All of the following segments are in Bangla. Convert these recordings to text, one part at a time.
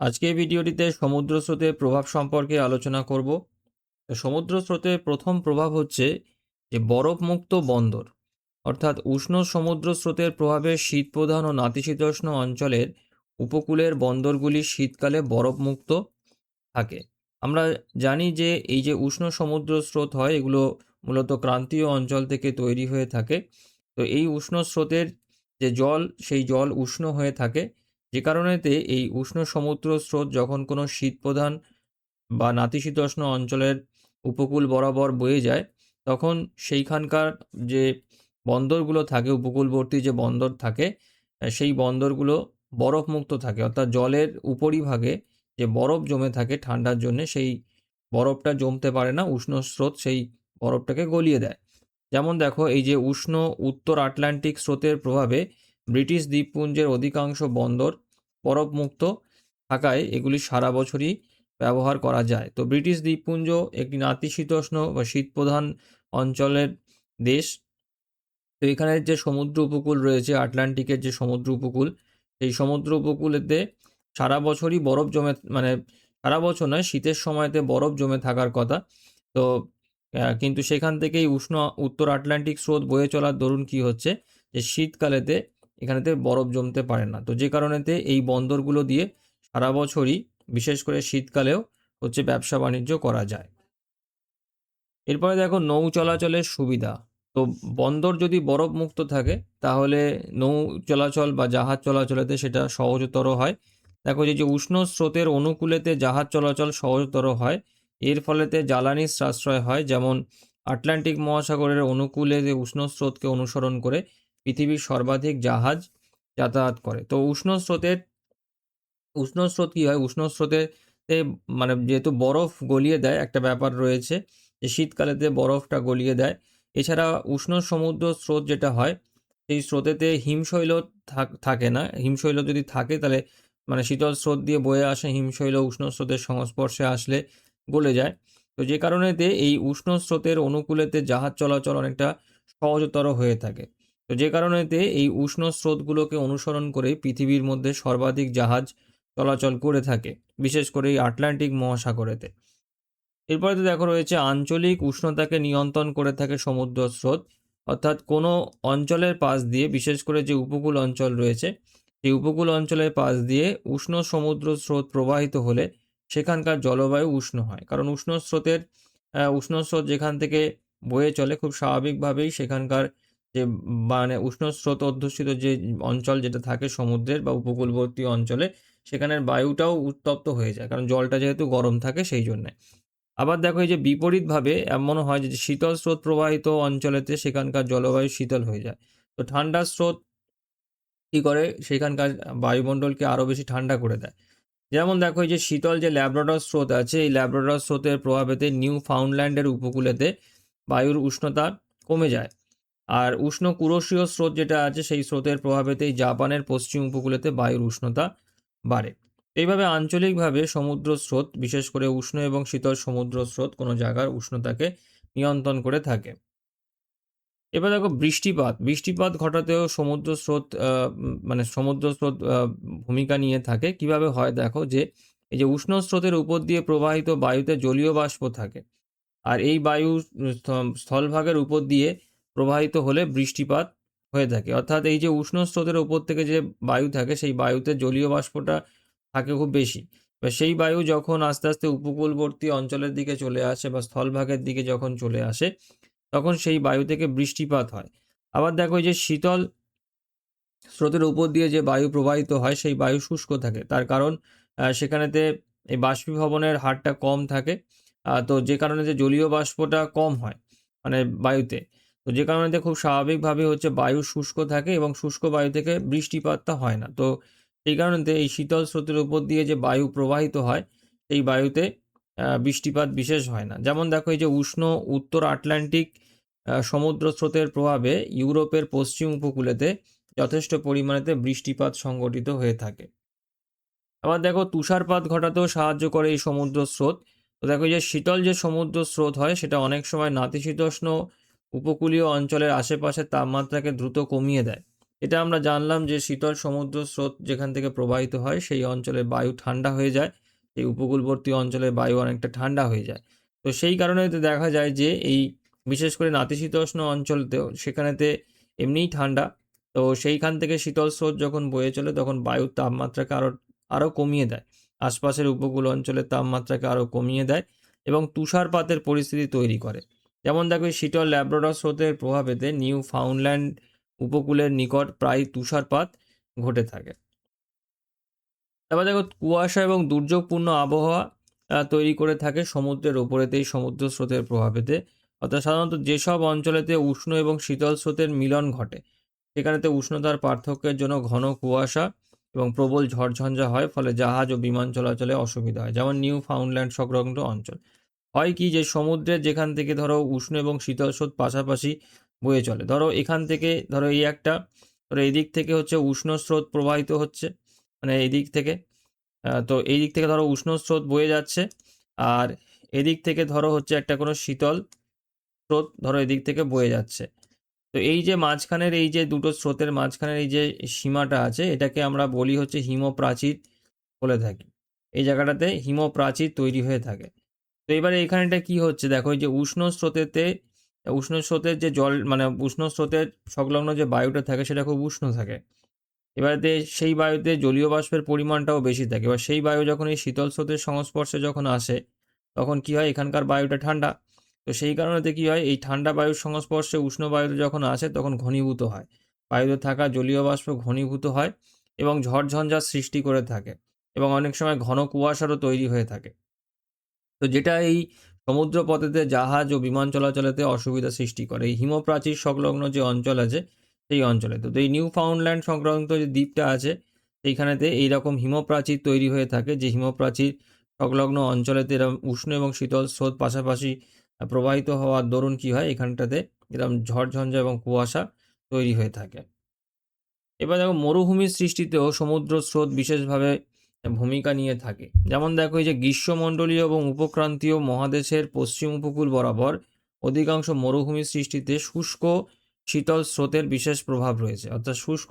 আজকে ভিডিওটিতে সমুদ্র স্রোতের প্রভাব সম্পর্কে আলোচনা করব। সমুদ্র স্রোতের প্রথম প্রভাব হচ্ছে যে বরফমুক্ত বন্দর, অর্থাৎ উষ্ণ সমুদ্র স্রোতের প্রভাবে শীতপ্রধান ও নাতিশীতোষ্ণ অঞ্চলের উপকূলের বন্দরগুলি শীতকালে বরফমুক্ত থাকে। আমরা জানি যে এই যে উষ্ণ সমুদ্র স্রোত হয়, এগুলো মূলত ক্রান্তীয় অঞ্চল থেকে তৈরি হয়ে থাকে। তো এই উষ্ণ স্রোতের যে জল, সেই জল উষ্ণ হয়ে থাকে। যে কারণেতে এই উষ্ণ সমুদ্র স্রোত যখন কোনো শীতপ্রধান বা নাতিশীতোষ্ণ অঞ্চলের উপকূল বরাবর বয়ে যায়, তখন সেইখানকার যে বন্দরগুলো থাকে, উপকূলবর্তী যে বন্দর থাকে সেই বন্দরগুলো বরফমুক্ত থাকে। অর্থাৎ জলের উপরিভাগে যে বরফ জমে থাকে ঠান্ডার জন্য, সেই বরফটা জমতে পারে না, উষ্ণ স্রোত সেই বরফটাকে গলিয়ে দেয়। যেমন দেখো, এই যে উষ্ণ উত্তর আটলান্টিক স্রোতের প্রভাবে ব্রিটিশ দ্বীপপুঞ্জের অধিকাংশ বন্দর বরফমুক্ত থাকায় এগুলি সারা বছরই ব্যবহার করা যায়। তো ব্রিটিশ দ্বীপপুঞ্জ একটি নাতিশীতোষ্ণ বা শীতপ্রধান অঞ্চলের দেশ। তো এখানের যে সমুদ্র উপকূল রয়েছে, আটলান্টিকের যে সমুদ্র উপকূল, সেই সমুদ্র উপকূলেতে সারা বছরই বরফ জমে মানে সারা বছর নয়, শীতের সময়তে বরফ জমে থাকার কথা। তো কিন্তু সেখান থেকেই উষ্ণ উত্তর আটলান্টিক স্রোত বয়ে চলার দরুন কি হচ্ছে? যে শীতকালেতে এখানেতে বরফ জমতে পারে না। তো যে কারণেতে এই বন্দরগুলো দিয়ে সারা বছরই, বিশেষ করে শীতকালেও হচ্ছে ব্যবসা বাণিজ্য করা যায়। এরপরে দেখো নৌ চলাচলের সুবিধা। তো বন্দর যদি বরফ মুক্ত থাকে, তাহলে নৌ চলাচল বা জাহাজ চলাচলেতে সেটা সহজতর হয়। দেখো যে যে উষ্ণ স্রোতের অনুকূলেতে জাহাজ চলাচল সহজতর হয়, এর ফলেতে জ্বালানির সাশ্রয় হয়। যেমন আটলান্টিক মহাসাগরের অনুকূলে যে উষ্ণ স্রোতকে অনুসরণ করে পৃথিবীর সর্বাধিক জাহাজ যাতায়াত করে। তো উষ্ণ স্রোতের, উষ্ণ স্রোত কী হয়? উষ্ণ স্রোতে মানে যেহেতু বরফ গলিয়ে দেয়, একটা ব্যাপার রয়েছে যে শীতকালেতে বরফটা গলিয়ে দেয়। এছাড়া উষ্ণ সমুদ্র স্রোত যেটা হয়, সেই স্রোতেতে হিমশৈল থাক- না। হিমশৈল যদি থাকে তাহলে মানে শীতল স্রোত দিয়ে বয়ে আসে, হিমশৈল উষ্ণ স্রোতের সংস্পর্শে আসলে গলে যায়। তো যে কারণেতে এই উষ্ণ স্রোতের অনুকূলেতে জাহাজ চলাচল অনেকটা সহজতর হয়ে থাকে। তো যে কারণেতে এই উষ্ণ স্রোতগুলোকে অনুসরণ করে পৃথিবীর মধ্যে সর্বাধিক জাহাজ চলাচল করে থাকে, বিশেষ করে এই আটলান্টিক মহাসাগরেতে। এরপরে তো দেখো রয়েছে আঞ্চলিক উষ্ণতাকে নিয়ন্ত্রণ করে থাকে সমুদ্র স্রোত, অর্থাৎ কোনো অঞ্চলের পাশ দিয়ে, বিশেষ করে যে উপকূল অঞ্চল রয়েছে, সেই উপকূল অঞ্চলের পাশ দিয়ে উষ্ণ সমুদ্র স্রোত প্রবাহিত হলে সেখানকার জলবায়ু উষ্ণ হয়। কারণ উষ্ণ স্রোতের উষ্ণ স্রোত যেখান থেকে বয়ে চলে, খুব স্বাভাবিকভাবেই সেখানকার যে মানে উষ্ণ স্রোত অধ্যুষিত যে অঞ্চল যেটা থাকে সমুদ্রের বা উপকূলবর্তী অঞ্চলে, সেখানের বায়ুটাও উত্তপ্ত হয়ে যায়। কারণ জলটা যেহেতু গরম থাকে সেই জন্যে। আবার দেখো এই যে বিপরীতভাবে এমন হয় যে শীতল স্রোত প্রবাহিত অঞ্চলেতে সেখানকার জলবায়ু শীতল হয়ে যায়। তো ঠান্ডা স্রোত কী করে? সেখানকার বায়ুমণ্ডলকে আরও বেশি ঠান্ডা করে দেয়। যেমন দেখো এই যে শীতল যে ল্যাব্রাডর স্রোত আছে, এই ল্যাব্রাডর স্রোতের প্রভাবেতে নিউ ফাউন্ডল্যান্ডের উপকূলেতে বায়ুর উষ্ণতা কমে যায়। আর উষ্ণ কুরসীয় স্রোত যেটা আছে, সেই স্রোতের প্রভাবেতেই জাপানের পশ্চিম উপকূলেতে বায়ুর উষ্ণতা বাড়ে। এইভাবে আঞ্চলিকভাবে সমুদ্র স্রোত, বিশেষ করে উষ্ণ এবং শীতল সমুদ্র স্রোত কোনো জায়গার উষ্ণতাকে নিয়ন্ত্রণ করে থাকে। এবার দেখো বৃষ্টিপাত। বৃষ্টিপাত ঘটাতেও সমুদ্র স্রোত মানে সমুদ্র স্রোত ভূমিকা নিয়ে থাকে। কীভাবে হয় দেখো যে, এই যে উষ্ণ স্রোতের উপর দিয়ে প্রবাহিত বায়ুতে জলীয় বাষ্প থাকে। আর এই বায়ু স্থলভাগের উপর দিয়ে প্রবাহিত হলে বৃষ্টিপাত হয়ে থাকে। অর্থাৎ এই যে উষ্ণ স্রোতের উপর থেকে যে বায়ু থাকে, সেই বায়ুতে জলীয় বাষ্পটা থাকে খুব বেশি। এবার সেই বায়ু যখন আস্তে আস্তে উপকূলবর্তী অঞ্চলের দিকে চলে আসে বা স্থলভাগের দিকে যখন চলে আসে, তখন সেই বায়ু থেকে বৃষ্টিপাত হয়। আবার দেখো যে শীতল স্রোতের উপর দিয়ে যে বায়ু প্রবাহিত হয়, সেই বায়ু শুষ্ক থাকে। তার কারণ সেখানেতে এই বাষ্পীভবনের হারটা কম থাকে। তো যে কারণে যে জলীয় বাষ্পটা কম হয় মানে বায়ুতে। তো যে কারণেতে খুব স্বাভাবিকভাবে হচ্ছে বায়ু শুষ্ক থাকে এবং শুষ্ক বায়ু থেকে বৃষ্টিপাতটা হয় না। তো সেই কারণেতে এই শীতল স্রোতের উপর দিয়ে যে বায়ু প্রবাহিত হয়, এই বায়ুতে বৃষ্টিপাত বিশেষ হয় না। যেমন দেখো এই যে উষ্ণ উত্তর আটলান্টিক সমুদ্র স্রোতের প্রভাবে ইউরোপের পশ্চিম উপকূলেতে যথেষ্ট পরিমাণেতে বৃষ্টিপাত সংঘটিত হয়ে থাকে। আবার দেখো তুষারপাত ঘটাতেও সাহায্য করে এই সমুদ্র স্রোত। তো দেখো যে শীতল যে সমুদ্র স্রোত হয়, সেটা অনেক সময় নাতিশীতোষ্ণ উপকূলীয় অঞ্চলের আশেপাশের তাপমাত্রাকে দ্রুত কমিয়ে দেয়। এটা আমরা জানলাম যে শীতল সমুদ্র স্রোত যেখান থেকে প্রবাহিত হয়, সেই অঞ্চলের বায়ু ঠান্ডা হয়ে যায়, এই উপকূলবর্তী অঞ্চলের বায়ু অনেকটা ঠান্ডা হয়ে যায়। তো সেই কারণে দেখা যায় যে এই বিশেষ করে নাতিশীতোষ্ণ অঞ্চলতেও সেখানেতে এমনিই ঠান্ডা। তো সেইখান থেকে শীতল স্রোত যখন বয়ে চলে, তখন বায়ুর তাপমাত্রাকে আরও আরও কমিয়ে দেয়। আশপাশের উপকূল অঞ্চলের তাপমাত্রাকে আরও কমিয়ে দেয় এবং তুষারপাতের পরিস্থিতি তৈরি করে। যেমন দেখো শীতল ল্যাব্রাডর স্রোতের প্রভাবেতে নিউ ফাউন্ডল্যান্ড উপকূলের নিকট প্রায় তুষারপাত ঘটে থাকে। তারপর দেখো, কুয়াশা এবং দুর্যোগপূর্ণ আবহাওয়া তৈরি করে থাকে সমুদ্রের ওপরেতেই সমুদ্র স্রোতের প্রভাবেতে। অর্থাৎ সাধারণত যেসব অঞ্চলেতে উষ্ণ এবং শীতল স্রোতের মিলন ঘটে, সেখানেতে উষ্ণতার পার্থক্যের জন্য ঘন কুয়াশা এবং প্রবল ঝড়ঝঞ্ঝা হয়, ফলে জাহাজ ও বিমান চলাচলে অসুবিধা হয়, যেমন নিউ ফাউন্ডল্যান্ড সংলগ্ন অঞ্চল। হয় কি যে সমুদ্রের যেখান থেকে ধরো উষ্ণ এবং শীতল স্রোত পাশাপাশি বয়ে চলে। ধরো এখান থেকে ধরো এই একটা, ধরো এই দিক থেকে হচ্ছে উষ্ণ স্রোত প্রবাহিত হচ্ছে মানে এই দিক থেকে তো এই দিক থেকে ধরো উষ্ণ স্রোত বয়ে যাচ্ছে, আর এদিক থেকে ধরো হচ্ছে একটা কোনো শীতল স্রোত ধরো এদিক থেকে বয়ে যাচ্ছে। তো এই যে মাঝখানের, এই যে দুটো স্রোতের মাঝখানের এই যে সীমাটা আছে, এটাকে আমরা বলি হচ্ছে হিমপ্রাচীর বলে থাকি। এই জায়গাটাতে হিমপ্রাচীর তৈরি হয়ে থাকে। তো এবারে এখানেটা কি হচ্ছে? দেখো যে উষ্ণ স্রোতেতে, উষ্ণ স্রোতের যে জল মানে উষ্ণ স্রোতের সংলগ্ন যে বায়ুটা থাকে, সেটা খুব উষ্ণ থাকে। এবারে সেই বায়ুতে জলীয় বাষ্পের পরিমাণটাও বেশি থাকে। এবার সেই বায়ু যখন এই শীতল স্রোতের সংস্পর্শে যখন আসে, তখন কি হয়? এখানকার বায়ুটা ঠান্ডা। তো সেই কারণেতে কি হয়? এই ঠান্ডা বায়ুর সংস্পর্শে উষ্ণ বায়ুতে যখন আসে, তখন ঘনীভূত হয়। বায়ুতে থাকা জলীয় বাষ্প ঘনীভূত হয় এবং ঝড়ঝঞ্ঝার সৃষ্টি করে থাকে এবং অনেক সময় ঘন কুয়াশারও তৈরি হয়ে থাকে। তো যেটা এই সমুদ্র পথেতে জাহাজ ও বিমান চলাচলেতে অসুবিধা সৃষ্টি করে। এই হিমপ্রাচীর সংলগ্ন যে অঞ্চল আছে, সেই অঞ্চলে। তো এই নিউ ফাউন্ডল্যান্ড সংক্রান্ত যে দ্বীপটা আছে, সেইখানেতে এইরকম হিমপ্রাচীর তৈরি হয়ে থাকে, যে হিমপ্রাচীর সংলগ্ন অঞ্চলেতে এরকম উষ্ণ এবং শীতল স্রোত পাশাপাশি প্রবাহিত হওয়ার দরুন কি হয়, এখানটাতে এরকম ঝড়ঝঞ্ঝা এবং কুয়াশা তৈরি হয়ে থাকে। এবার দেখো, মরুভূমির সৃষ্টিতেও সমুদ্র স্রোত বিশেষভাবে ভূমিকা নিয়ে থাকে। যেমন দেখো, এই যে গ্রীষ্মমণ্ডলীয় এবং উপক্রান্তীয় মহাদেশের পশ্চিম উপকূল বরাবর অধিকাংশ মরুভূমির সৃষ্টিতে শুষ্ক শীতল স্রোতের বিশেষ প্রভাব রয়েছে। অর্থাৎ শুষ্ক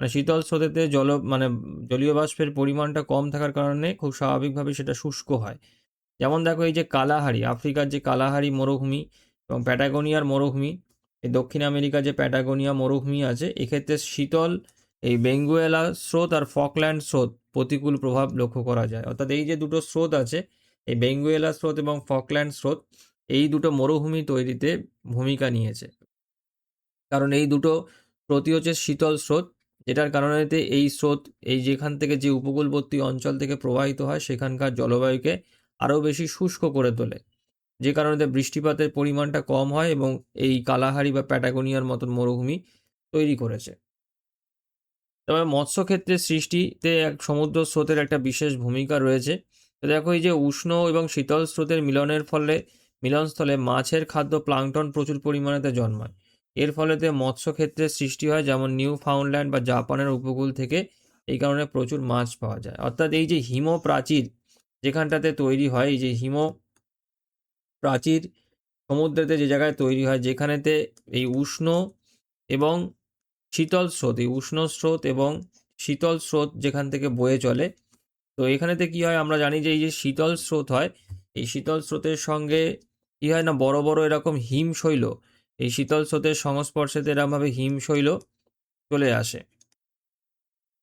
মানে শীতল স্রোতেতে জল মানে জলীয় বাষ্পের পরিমাণটা কম থাকার কারণে খুব স্বাভাবিকভাবে সেটা শুষ্ক হয়। যেমন দেখো, এই যে কালাহারি, আফ্রিকার যে কালাহারি মরুভূমি এবং প্যাটাগোনিয়ার মরুভূমি, এই দক্ষিণ আমেরিকার যে প্যাটাগোনিয়া মরুভূমি আছে, এক্ষেত্রে শীতল এই বেঙ্গুয়েলা স্রোত আর ফকল্যান্ড স্রোত প্রতিকূল প্রভাব লক্ষ্য করা যায়। অর্থাৎ এই যে দুটো স্রোত আছে, এই বেঙ্গুয়েলা স্রোত এবং ফকল্যান্ড স্রোত, এই দুটো মরুভূমি তৈরিতে ভূমিকা নিয়েছে। কারণ এই দুটো স্রোতই হচ্ছে শীতল স্রোত, যেটার কারণেতে এই স্রোত, এই যেখান থেকে যে উপকূলবর্তী অঞ্চল থেকে প্রবাহিত হয়, সেখানকার জলবায়ুকে আরও বেশি শুষ্ক করে তোলে। যে কারণে বৃষ্টিপাতের পরিমাণটা কম হয় এবং এই কালাহারি বা প্যাটাগোনিয়ার মতন মরুভূমি তৈরি করেছে। তবে মৎস্য ক্ষেত্রে সৃষ্টিতে এক সমুদ্র স্রোতের একটা বিশেষ ভূমিকা রয়েছে। তো দেখো, এই যে উষ্ণ এবং শীতল স্রোতের মিলনের ফলে, মিলনস্থলে মাছের খাদ্য প্লাংটন প্রচুর পরিমাণেতে জন্মায়। এর ফলেতে মৎস্য ক্ষেত্রে সৃষ্টি হয়, যেমন নিউ ফাউন্ডল্যান্ড বা জাপানের উপকূল থেকে এই কারণে প্রচুর মাছ পাওয়া যায়। অর্থাৎ এই যে হিম প্রাচীর যেখানটাতে তৈরি হয়, এই যে হিম প্রাচীর সমুদ্রেতে যে জায়গায় তৈরি হয়, যেখানেতে এই উষ্ণ এবং শীতল স্রোত, এই উষ্ণ স্রোত এবং শীতল স্রোত যেখান থেকে বয়ে চলে। তো এখানেতে কি হয়? আমরা জানি যে এই যে শীতল স্রোত হয়, এই শীতল স্রোতের সঙ্গে কি হয় না? বড় বড় এরকম হিমশৈল এই শীতল স্রোতের সংস্পর্শেতে এরকমভাবে হিমশৈল চলে আসে।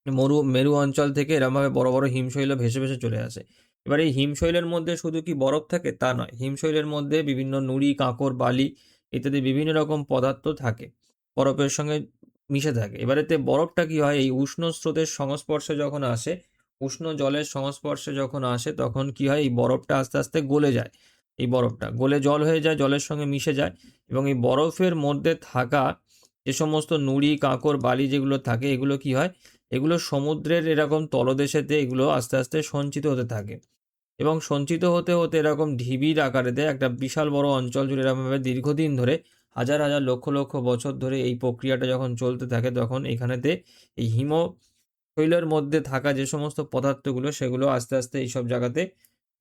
মরু, মেরু অঞ্চল থেকে এরকমভাবে বড় বড় হিমশৈল ভেসে ভেসে চলে আসে। এবার এই হিমশৈলের মধ্যে শুধু কি বরফ থাকে? তা নয়। হিমশৈলের মধ্যে বিভিন্ন নুড়ি, কাঁকর, বালি ইত্যাদি বিভিন্ন রকম পদার্থ থাকে। বরফের সঙ্গে মিশে থাকে। এবারেতে বরফটা কি হয়? এই উষ্ণ স্রোতের সংস্পর্শে যখন আসে, উষ্ণ জলের সংস্পর্শে যখন আসে, তখন কি হয়? এই বরফটা আস্তে আস্তে গলে যায়। এই বরফটা গলে জল হয়ে যায়, জলের সঙ্গে মিশে যায় এবং এই বরফের মধ্যে থাকা যে সমস্ত নুড়ি, কাঁকর, বালি যেগুলো থাকে, এগুলো কি হয়? এগুলো সমুদ্রের এরকম তলদেশেতে এগুলো আস্তে আস্তে সঞ্চিত হতে থাকে এবং সঞ্চিত হতে হতে এরকম ঢিবির আকারেতে একটা বিশাল বড় অঞ্চল জুড়ে এরকমভাবে দীর্ঘদিন ধরে হাজার হাজার লক্ষ লক্ষ বছর ধরে এই প্রক্রিয়াটা যখন চলতে থাকে, তখন এখানেতে এই হিম শৈলের মধ্যে থাকা যে সমস্ত পদার্থগুলো, সেগুলো আস্তে আস্তে এইসব জায়গাতে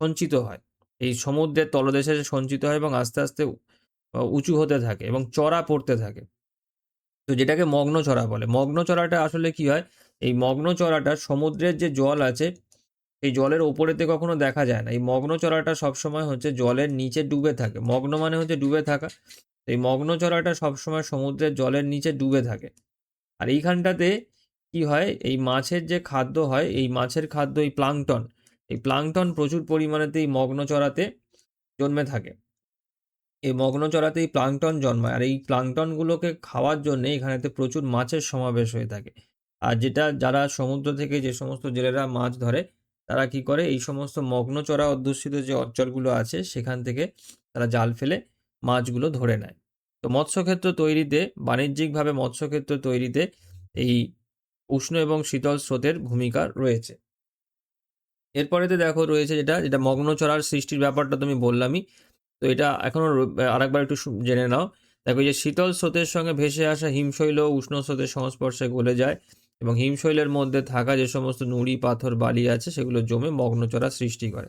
সঞ্চিত হয়। এই সমুদ্রের তলদেশে সঞ্চিত হয় এবং আস্তে আস্তে উঁচু হতে থাকে এবং চড়া পড়তে থাকে। তো যেটাকে মগ্ন চড়া বলে। মগ্ন চড়াটা আসলে কি হয়? এই মগ্ন চড়াটা সমুদ্রের যে জল আছে, এই জলের ওপরেতে কখনো দেখা যায় না। এই মগ্ন চড়াটা সবসময় হচ্ছে জলের নিচে ডুবে থাকে। মগ্ন মানে হচ্ছে ডুবে থাকা। এই মগ্ন চড়াটা সবসময় সমুদ্রের জলের নিচে ডুবে থাকে। আর এইখানটাতে কি হয়? এই মাছের যে খাদ্য হয়, এই মাছের খাদ্য, এই প্লাংটন এই প্লাংটন প্রচুর পরিমাণেতে এই মগ্ন চড়াতে জন্মে থাকে। এই মগ্ন চড়াতে এই প্লাংটন জন্মায়। আর এই প্লাংটনগুলোকে খাওয়ার জন্য এখানেতে প্রচুর মাছের সমাবেশ হয়ে থাকে। আর যেটা, যারা সমুদ্র থেকে যে সমস্ত জেলেরা মাছ ধরে, তারা কি করে? এই সমস্ত মগ্ন চড়া অধ্যুষিত যে অঞ্চলগুলো আছে, সেখান থেকে তারা জাল ফেলে মাছগুলো ধরে নেয়। তো মৎস্যক্ষেত্র তৈরিতে, বাণিজ্যিকভাবে মৎস্যক্ষেত্র তৈরিতে এই উষ্ণ এবং শীতল স্রোতের ভূমিকা রয়েছে। এরপরেতে দেখো রয়েছে যেটা যেটা মগ্ন চড়ার সৃষ্টির ব্যাপারটা তুমি বললামই। তো এটা এখনও আরেকবার একটু জেনে নাও। দেখো যে শীতল স্রোতের সঙ্গে ভেসে আসা হিমশৈল উষ্ণ স্রোতের সংস্পর্শে গলে যায় এবং হিমশৈলের মধ্যে থাকা যে সমস্ত নুড়ি, পাথর, বালি আছে সেগুলো জমে মগ্নচড়া সৃষ্টি করে।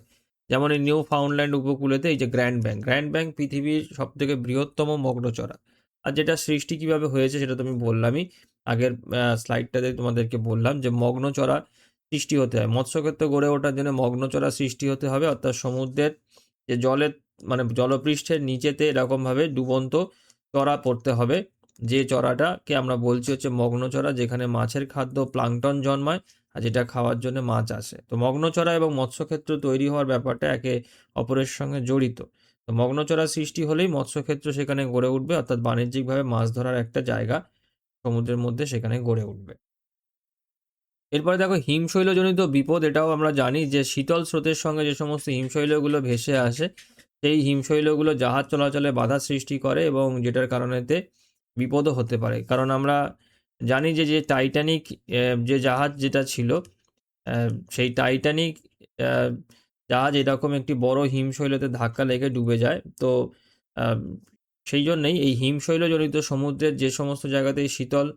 যেমন এই নিউ ফাউন্ডল্যান্ড উপকূলেতে এই যে গ্র্যান্ড ব্যাংক গ্র্যান্ড ব্যাংক পৃথিবীর সব থেকে বৃহত্তম মগ্নচড়া আর যেটা সৃষ্টি কীভাবে হয়েছে সেটা তুমি বললামই, আগের স্লাইডটাতে তোমাদেরকে বললাম যে মগ্নচড়া সৃষ্টি হতে হয়। মৎস্যক্ষেত্র গড়ে ওঠার জন্য মগ্নচড়া সৃষ্টি হতে হবে, অর্থাৎ সমুদ্রের যে জলের মানে জলপৃষ্ঠের নিচেতে এরকমভাবে ডুবন্ত চড়া পড়তে হবে। যে চড়াটাকে আমরা বলছি হচ্ছে মগ্ন চড়া যেখানে মাছের খাদ্য প্লাংটন জন্মায় আর যেটা খাওয়ার জন্য মাছ আসে। তো মগ্ন চড়া এবং মৎস্যক্ষেত্র তৈরি হওয়ার ব্যাপারটা একে অপরের সঙ্গে জড়িত। তো মগ্ন চড়া সৃষ্টি হলেই মৎস্যক্ষেত্র সেখানে গড়ে উঠবে, অর্থাৎ বাণিজ্যিকভাবে মাছ ধরার একটা জায়গা সমুদ্রের মধ্যে সেখানে গড়ে উঠবে। এরপরে দেখো, হিমশৈলজনিত বিপদ, এটাও আমরা জানি যে শীতল স্রোতের সঙ্গে যে সমস্ত হিমশৈলগুলো ভেসে আসে, সেই হিমশৈলগুলো জাহাজ চলাচলে বাধা সৃষ্টি করে এবং যেটার কারণেতে বিপদও হতে পারে। কারণ আমরা জানি যে যে টাইটানিক যে জাহাজ যেটা ছিল সেই টাইটানিক জাহাজ এরকম একটি বড় হিমশৈলতে ধাক্কা লেগে ডুবে যায়। তো সেই জন্যেই এই হিমশৈলজনিত সমুদ্রের যে সমস্ত জায়গাতে শীতল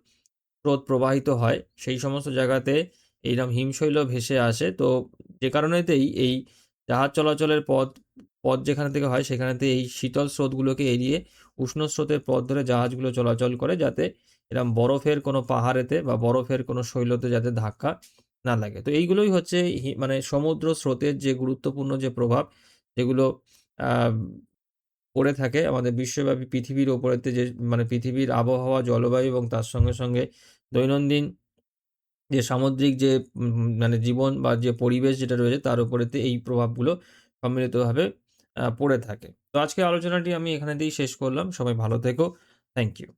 স্রোত প্রবাহিত হয়, সেই সমস্ত জায়গাতে এইরকম হিমশৈল ভেসে আসে। তো, যে কারণেতেই এই জাহাজ চলাচলের পথ পথ যেখানে থেকে হয়, সেখানেতে এই শীতল স্রোতগুলোকে এড়িয়ে উষ্ণ স্রোতের পথ ধরে জাহাজগুলো চলাচল করে, যাতে এরকম বরফের কোনো পাহাড়েতে বা বরফের কোনো শৈলতে যাতে ধাক্কা না লাগে। তো এইগুলোই হচ্ছে মানে সমুদ্র স্রোতের যে গুরুত্বপূর্ণ যে প্রভাব, যেগুলো পড়ে থাকে আমাদের বিশ্বব্যাপী পৃথিবীর ওপরেতে যে মানে পৃথিবীর আবহাওয়া, জলবায়ু এবং তার সঙ্গে সঙ্গে দৈনন্দিন যে সামুদ্রিক যে মানে জীবন বা যে পরিবেশ যেটা রয়েছে তার উপরেতে এই প্রভাবগুলো সম্মিলিতভাবে পড়ে থাকে। তো আজকে আলোচনাটি আমি এখানে দিয়েই শেষ করলাম। সবাই ভালো থেকো। Thank you